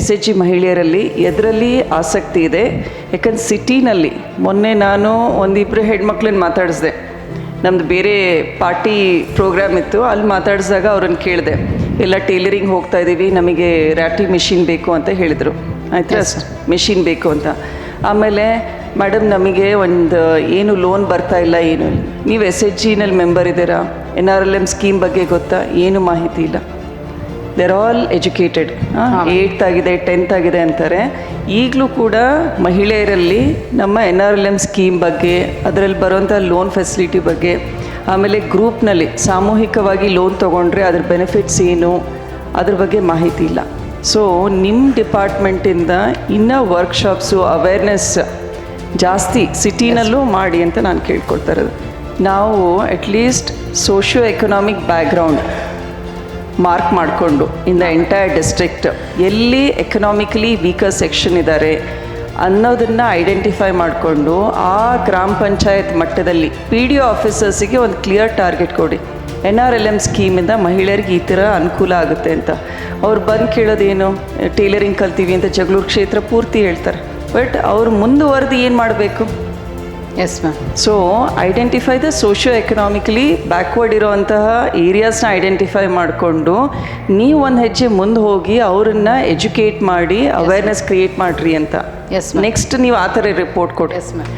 S H G ಮಹಿಳೆಯರಲ್ಲಿ ಎದರಲ್ಲಿ ಆಸಕ್ತಿ ಇದೆ. ಯಾಕಂದ್ರೆ ಸಿಟಿನಲ್ಲಿ ಮೊನ್ನೆ ನಾನು ಒಂದಿಬ್ಬರು ಹೆಣ್ಮಕ್ಳನ್ನ ಮಾತಾಡಿಸ್ದೆ. ನಮ್ಮದು ಬೇರೆ ಪಾರ್ಟಿ ಪ್ರೋಗ್ರಾಮ್ ಇತ್ತು. ಅಲ್ಲಿ ಮಾತಾಡಿಸಿದಾಗ ಅವ್ರನ್ನ ಕೇಳಿದೆ ಎಲ್ಲ ಟೇಲರಿಂಗ್ ಹೋಗ್ತಾ ಇದ್ದೀವಿ ನಮಗೆ ರ್ಯಾಟಿ ಮಿಷಿನ್ ಬೇಕು ಅಂತ ಹೇಳಿದರು. ಆಯ್ತಾ? ಮಿಷಿನ್ ಬೇಕು ಅಂತ. ಆಮೇಲೆ ಮೇಡಮ್ ನಮಗೆ ಒಂದು ಏನು ಲೋನ್ ಬರ್ತಾ ಇಲ್ಲ ಏನು ನೀವು ಎಸ್ ಎಚ್ ಜಿನಲ್ಲಿ ಮೆಂಬರ್ ಇದ್ದೀರಾ? N R L M scheme ಬಗ್ಗೆ ಗೊತ್ತಾ? ಏನು ಮಾಹಿತಿ ಇಲ್ಲ. ದೇರ್ ಆಲ್ ಎಜುಕೇಟೆಡ್ ಏಯ್ಟ್ ಆಗಿದೆ ಟೆಂತ್ ಆಗಿದೆ ಅಂತಾರೆ. ಈಗಲೂ ಕೂಡ ಮಹಿಳೆಯರಲ್ಲಿ ನಮ್ಮ N R L M scheme ಬಗ್ಗೆ ಅದರಲ್ಲಿ ಬರುವಂಥ ಲೋನ್ ಫೆಸಿಲಿಟಿ ಬಗ್ಗೆ ಆಮೇಲೆ ಗ್ರೂಪ್ನಲ್ಲಿ ಸಾಮೂಹಿಕವಾಗಿ ಲೋನ್ ತೊಗೊಂಡ್ರೆ ಅದ್ರ ಬೆನಿಫಿಟ್ಸ್ ಏನು ಅದ್ರ ಬಗ್ಗೆ ಮಾಹಿತಿ ಇಲ್ಲ. ಸೊ ನಿಮ್ಮ ಡಿಪಾರ್ಟ್ಮೆಂಟಿಂದ ಇನ್ನೂ ವರ್ಕ್ಶಾಪ್ಸು ಅವೇರ್ನೆಸ್ ಜಾಸ್ತಿ ಸಿಟಿನಲ್ಲೂ ಮಾಡಿ ಅಂತ ನಾನು ಕೇಳ್ಕೊಳ್ತಾ ಇರೋದು. ನಾವು at least socio economic background mark ಮಾಡಿಕೊಂಡು ಇನ್ ದ ಎಂಟೈರ್ ಡಿಸ್ಟ್ರಿಕ್ಟ್ ಎಲ್ಲಿ ಎಕನಾಮಿಕಲಿ ವೀಕರ್ ಸೆಕ್ಷನ್ ಇದ್ದಾರೆ ಅನ್ನೋದನ್ನು ಐಡೆಂಟಿಫೈ ಮಾಡಿಕೊಂಡು ಆ ಗ್ರಾಮ ಪಂಚಾಯತ್ ಮಟ್ಟದಲ್ಲಿ ಪಿ ಡಿ ಒ ಆಫೀಸರ್ಸಿಗೆ ಒಂದು ಕ್ಲಿಯರ್ ಟಾರ್ಗೆಟ್ ಕೊಡಿ. ಎನ್ ಆರ್ ಎಲ್ ಎಂ ಸ್ಕೀಮಿಂದ ಮಹಿಳೆಯರಿಗೆ ಈ ಥರ ಅನುಕೂಲ ಆಗುತ್ತೆ ಅಂತ. ಅವ್ರು ಬಂದು ಕೇಳೋದೇನು? ಟೇಲರಿಂಗ್ ಕಲ್ತೀವಿ ಅಂತ ಜಗಳೂರು ಕ್ಷೇತ್ರ ಪೂರ್ತಿ ಹೇಳ್ತಾರೆ. ಬಟ್ ಅವ್ರು ಮುಂದುವರೆದು ಏನು ಮಾಡಬೇಕು? Yes ma'am so identify the socio economically backward ಇರೋವಂತಹ ಏರಿಯಾಸ್ನ ಐಡೆಂಟಿಫೈ ಮಾಡಿಕೊಂಡು ನೀವು ಒಂದು ಹೆಜ್ಜೆ ಮುಂದೆ ಹೋಗಿ ಅವರನ್ನು ಎಜುಕೇಟ್ ಮಾಡಿ ಅವೇರ್ನೆಸ್ ಕ್ರಿಯೇಟ್ ಮಾಡಿರಿ ಅಂತ. ಎಸ್ ನೆಕ್ಸ್ಟ್ ನೀವು ಆ ಥರ ರಿಪೋರ್ಟ್ ಕೊಡಿ ಎಸ್ ಮ್ಯಾಮ್